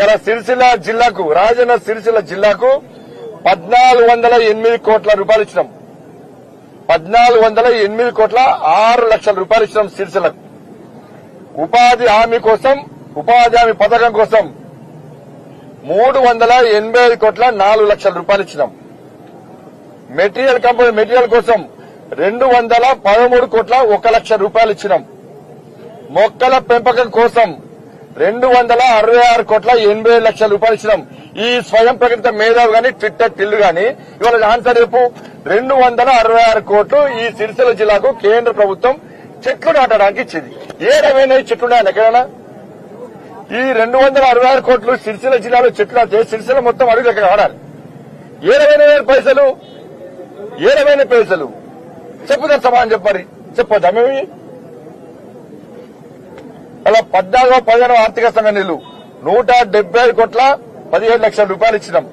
ఇలా సిరిసిల్ల జిల్లాకు రాజన్న సిరిసిల్ల జిల్లాకు పద్నాలుగు వందల ఎనిమిది కోట్ల రూపాయలు ఇచ్చినాం. పద్నాలుగు వందల ఎనిమిది కోట్ల ఆరు లక్షల రూపాయలు ఇచ్చినాం సిరిసిల్లకు. ఉపాధి హామీ కోసం ఉపాధి హామీ పథకం కోసం మూడు వందల ఎనభై ఐదు కోట్ల నాలుగు లక్షల రూపాయలు ఇచ్చినాం. మెటీరియల్ కంపెనీ మెటీరియల్ కోసం రెండు వందల పదమూడు కోట్ల ఒక లక్ష రూపాయలు ఇచ్చినాం. మొక్కల పెంపకం కోసం రెండు వందల అరవై ఆరు కోట్ల ఎనభై లక్షల రూపాయలు ఇచ్చినాం. ఈ స్వయం ప్రకటిత మేధావి గాని ట్విట్టర్ టిల్లు గాని ఇవాళ ఆన్సర్ రేపు రెండు వందల అరవై ఆరు కోట్లు ఈ సిరిసిల్ల జిల్లాకు కేంద్ర ప్రభుత్వం చెట్లు నాటడానికి ఇచ్చింది. ఏ రకమైన చెట్లు ఉన్నాయని ఎక్కడైనా ఈ రెండు వందల అరవై ఆరు కోట్లు సిరిసిల్ల జిల్లాలో చెట్లు నాటితే సిరిసిల్ల మొత్తం అడుగు ఎక్కడ ఆడాలి. ఏ రకమైన పైసలు? ఏ రకమైన పైసలు? చెప్పుదా సమానం చెప్పారు చెప్పొద్దా మేము? అలా పద్నాలుగో పదిహేనో ఆర్థిక సంఘ నిధులు నూట డెబ్బై కోట్ల పదిహేడు లక్షల రూపాయలు ఇచ్చినాం.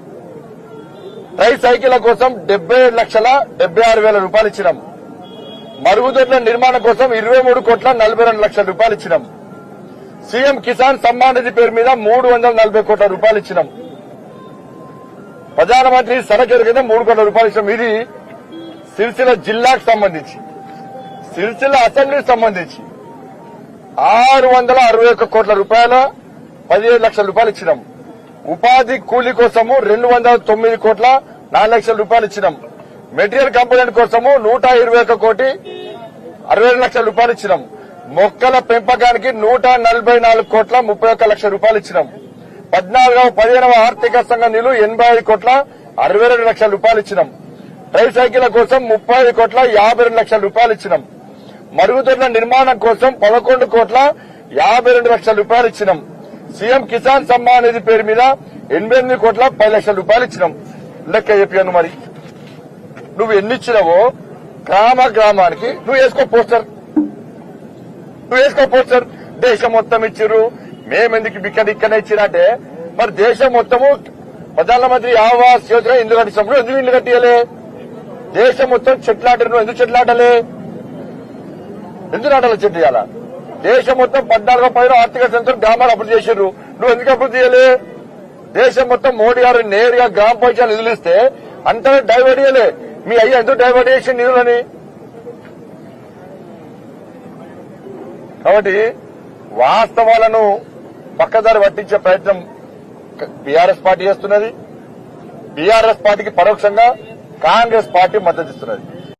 ట్రై సైకిళ్ళ కోసం డెబ్బై లక్షల డెబ్బై ఆరు వేల రూపాయలు ఇచ్చినాం. మరుగుదొడ్ల నిర్మాణం కోసం ఇరవై మూడు కోట్ల నలభై రెండు లక్షల రూపాయలు ఇచ్చినాం. సీఎం కిసాన్ సమ్మాన్ నిధి పేరు మీద మూడు వందల నలభై కోట్ల రూపాయలు ఇచ్చినాం. ప్రధానమంత్రి సడక్ కింద మూడు కోట్ల రూపాయలు ఇచ్చినాం. ఇది సిరిసిల్ల జిల్లాకు సంబంధించి. సిరిసిల్ల అసెంబ్లీకి సంబంధించి. ఆరు వందల అరవై ఒక్క కోట్ల రూపాయల పదిహేడు లక్షల రూపాయలు ఇచ్చినాం. ఉపాధి కూలీ కోసము రెండు వందల తొమ్మిది కోట్ల నాలుగు లక్షల రూపాయలు ఇచ్చినాం. మెటీరియల్ కంపోనెంట్ కోసము నూట ఇరవై ఒక్క కోటి అరవై లక్షల రూపాయలు ఇచ్చినాం. మొక్కల పెంపకానికి నూట నలభై నాలుగు కోట్ల ముప్పై ఒక్క లక్షల రూపాయలు ఇచ్చినాం. పద్నాలుగవ పదిహేనవ ఆర్థిక సంఘ నిధులు ఎనభై ఐదు కోట్ల అరవై రెండు లక్షల రూపాయలు ఇచ్చినాం. ట్రై కోసం ముప్పై ఐదు కోట్ల యాభై రెండు లక్షల రూపాయలు ఇచ్చినాం. మరుగుదొడ్ల నిర్మాణం కోసం పదకొండు కోట్ల యాభై రెండు లక్షల రూపాయలు ఇచ్చినాం. సీఎం కిసాన్ సమ్మాన్ నిధి పేరు మీద ఎనభై ఎనిమిది కోట్ల పది లక్షల రూపాయలు ఇచ్చినాం. లెక్క చెప్పాను మరి. నువ్వు ఎన్ని ఇచ్చినావో గ్రామ గ్రామానికి నువ్వు వేసుకో పోస్టర్. నువ్వు వేసుకో పోస్టర్. దేశం మొత్తం ఇచ్చిర్రు. మేమెందుకు ఇక్కడ ఇక్కడ ఇచ్చినట్టే మరి దేశం మొత్తము ప్రధానమంత్రి ఆవాస్ యోజన ఇల్లు కట్టించినప్పుడు ఎందుకు ఇల్లు కట్టియలే దేశం మొత్తం చెట్లాటరు ఎందుకు చెట్లాటలే ఎందుకు నాటాలు చెట్టు ఇవ్వాలా దేశం మొత్తం పద్నాలుగో పదిలో ఆర్థిక సంస్థలు గ్రామాలు అభివృద్ధి చేశారు నువ్వు ఎందుకు అభివృద్ధి చేయలే? దేశం మొత్తం మోడీ గారు నేరుగా గ్రామ పంచాయతీ నిధులు ఇస్తే అంతా డైవర్ట్ చేయలే. మీ అయ్య ఎందుకు డైవర్ట్ చేసిన నిధులని? కాబట్టి వాస్తవాలను పక్కదారి పట్టించే ప్రయత్నం బీఆర్ఎస్ పార్టీ చేస్తున్నది. బీఆర్ఎస్ పార్టీకి పరోక్షంగా కాంగ్రెస్ పార్టీ మద్దతిస్తున్నది